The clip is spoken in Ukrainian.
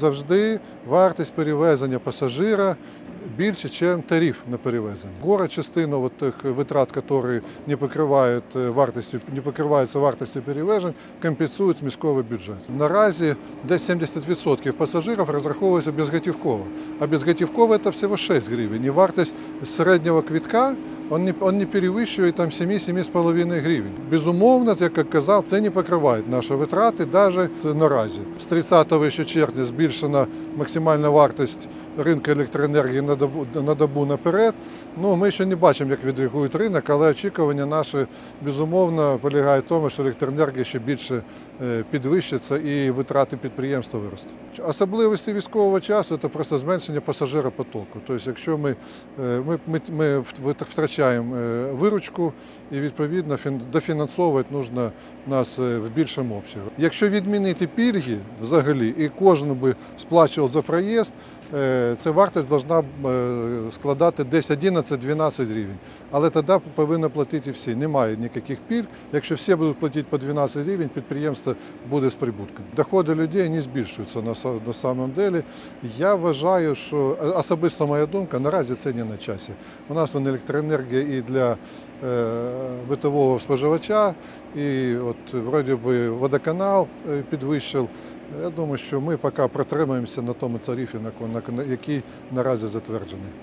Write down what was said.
Завжди вартість перевезення пасажира більше, ніж тариф на перевезення. Гора частину от тих витрат, які не покривають е, вартістю, не покриваються вартістю перевезень, компенсують міський бюджет. Наразі десь 70% пасажирів розраховується безготівково, а безготівково це всього 6 гривень. І вартість середнього квитка он не, он не перевищує там 7-7,5 гривень. Безумовно, як я казав, це не покриває наші витрати навіть наразі. З 30 ще червня збільшена максимальна вартість ринку електроенергії на добу, на добу наперед. Ну, ми ще не бачимо, як відреагує ринок, але очікування наші безумовно полягають в тому, що електроенергія ще більше е, підвищиться і витрати підприємства виростуть. Особливості військового часу це просто зменшення пасажиропотоку. Тобто, якщо ми, е, ми, ми, ми втрачаємо е, виручку і відповідно дофінансовувати нужно нас е, в більшому обсягу. Якщо відмінити пільги взагалі і кожен би сплачував за проїзд, ця вартість повинна складати десь 11-12 гривень. Але тоді повинні платити всі. Немає ніяких пільг. Якщо всі будуть платити по 12 гривень, підприємство буде з прибутком. Доходи людей не збільшуються на, са- на самом деле. Я вважаю, що е, особисто моя думка, наразі це не на часі. У нас вон електроенергія і для е, битового споживача, і от вроді би водоканал е, підвищив. Я думаю, що ми поки протримаємося на тому тарифі, який наразі затверджений.